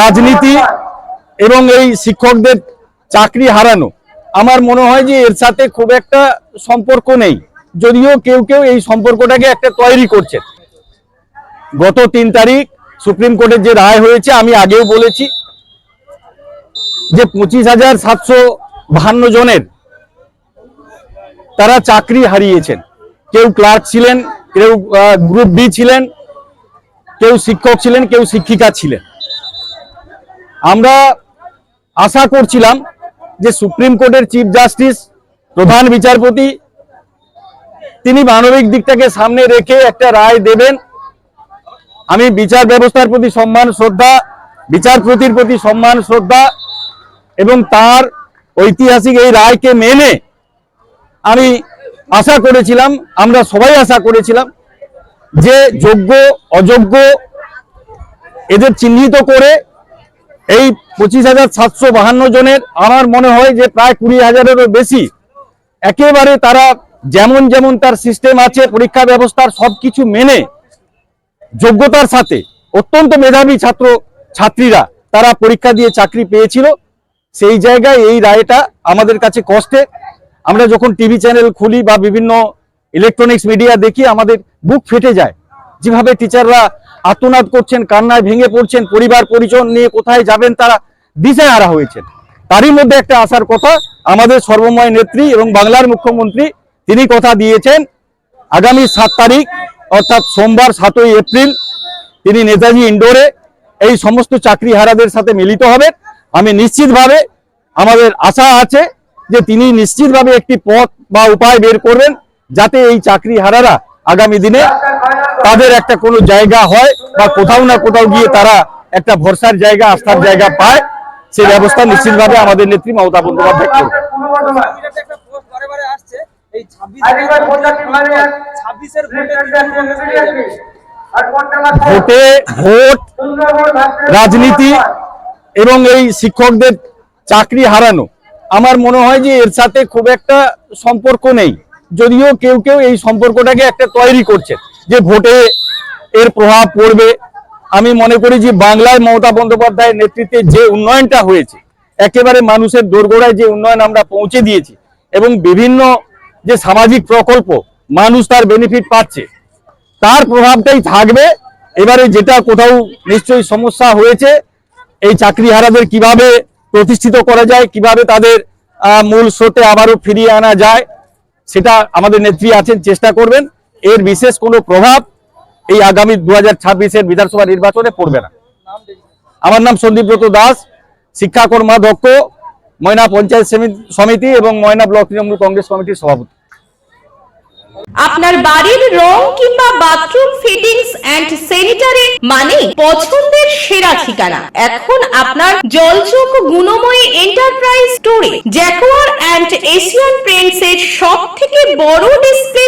রাজনীতি এবং এই শিক্ষকদের চাকরি হারানো। আমার মনে হয় যে এর সাথে খুব একটা সম্পর্ক নেই। যদিও কেউ কেউ এই সম্পর্কটাকে একটা তৈরি করছে। গত তিন তারিখ সুপ্রিম কোর্টের যে রায় হয়েছে, আমি আগেও বলেছি যে পঁচিশ হাজার সাতশো বাহান্ন জনের তারা চাকরি হারিয়েছেন। কেউ ক্লার্ক ছিলেন, কেউ গ্রুপ বি ছিলেন, কেউ শিক্ষক ছিলেন, কেউ শিক্ষিকা ছিলেন। আমরা আশা করছিলাম যে সুপ্রিম কোর্টের চিফ জাস্টিস, প্রধান বিচারপতি, তিনি মানবিক দিকটাকে সামনে রেখে একটা রায় দেবেন। আমি বিচার ব্যবস্থার প্রতি সম্মান, শ্রদ্ধা বিচারপতির প্রতি সম্মান, শ্রদ্ধা, এবং তার ঐতিহাসিক এই রায়কে মেনে আমি আশা করেছিলাম, আমরা সবাই আশা করেছিলাম যে যোগ্য, অযোগ্য, এদের চিহ্নিত করে এই পঁচিশ হাজার সাতশো বাহান্ন জনের আমার মনে হয় যে প্রায় কুড়ি হাজারেরও বেশি। একেবারে তারা যেমন যেমন তার সিস্টেম আছে, পরীক্ষা ব্যবস্থার সব কিছু মেনে, যোগ্যতার সাথে, অত্যন্ত মেধাবী ছাত্র, ছাত্রীরা তারা পরীক্ষা দিয়ে চাকরি পেয়েছিল। সেই জায়গায় এই রায়টা আমাদের কাছে কষ্টে। আমরা যখন টিভি চ্যানেল খুলি বা বিভিন্ন ইলেকট্রনিক্স মিডিয়া দেখি, আমাদের বুক ফেটে যায়। যেভাবে টিচাররা আত্মনাদ করছেন, কান্নায় ভেঙে পড়ছেন, পরিবার, পরিজন নিয়ে কোথায় যাবেন তারা দিশেহারা হয়েছেন। তারই মধ্যে একটা আসার কথা, আমাদের সর্বময় নেত্রী এবং বাংলার মুখ্যমন্ত্রী, তিনি কথা দিয়েছেন, আগামী সাত তারিখ, অর্থাৎ সোমবার সাতই এপ্রিল, তিনি নেতাজি ইন্ডোরে এই সমস্ত চাকরি হারাদের সাথে মিলিত হবেন। আমি নিশ্চিতভাবে আমাদের আশা আছে যে তিনি নিশ্চিতভাবে একটি পথ বা উপায় বের করবেন, যাতে এই চাকরি হারারা আগামী দিনে তাদের একটা কোনো জায়গা হয় বা কোথাও না কোথাও গিয়ে তারা একটা ভরসার জায়গা আস্থার জায়গা পায় সেই ব্যবস্থা নিশ্চিতভাবে আমাদের নেত্রী মমতা বন্দ্যোপাধ্যায় করবে। বিজেপি একটা পোস্ট বারে বারে আসছে এই 26 ছাব্বিশের ভোটে ভোটে ভোট রাজনীতি এবং এই শিক্ষকদের চাকরি হারানো। আমার মনে হয় যে এর সাথে খুব একটা সম্পর্ক নেই। যদিও কেউ কেউ এই সম্পর্কটাকে একটা তৈরি করছে। যে ভোটে এর প্রভাব পড়বে, আমি মনে করি যে বাংলায় মমতা বন্দ্যোপাধ্যায়ের নেতৃত্বে যে উন্নয়নটা হয়েছে, একেবারে মানুষের দোরগোড়ায় যে উন্নয়ন আমরা পৌঁছে দিয়েছি এবং বিভিন্ন যে সামাজিক প্রকল্প মানুষ তার বেনিফিট পাচ্ছে, তার প্রভাবটাই থাকবে। এবারে যেটা কোথাও নিশ্চয়ই সমস্যা হয়েছে, এই চাকরিহারাদের কীভাবে প্রতিষ্ঠিত করা যায়, কীভাবে তাদের মূল স্রোতে আবারও ফিরিয়ে আনা যায়, সেটা আমাদের নেত্রী আছেন, চেষ্টা করবেন। এর বিশেষ কোনো প্রভাব এই আগামী দু হাজার ছাব্বিশের বিধানসভা নির্বাচনে পড়বে না। আমার নাম সন্দীপব্রত দাস, শিক্ষা কর্মাধ্যক্ষ ময়না পঞ্চায়েত সমিতি- এবং ময়না ব্লক তৃণমূল কংগ্রেস কমিটির সভাপতি। আপনার বাড়ির রং কিংবা বাথরুম ফিটিংস এন্ড স্যানিটারি মানে পছন্দের সেরা ঠিকানা। এখন আপনার জলচোখ গুণময়ী এন্টারপ্রাইজ স্টোরে জ্যাকোয়ার এন্ড এশিয়ান পেন্টস এর সব থেকে বড় ডিসপ্লে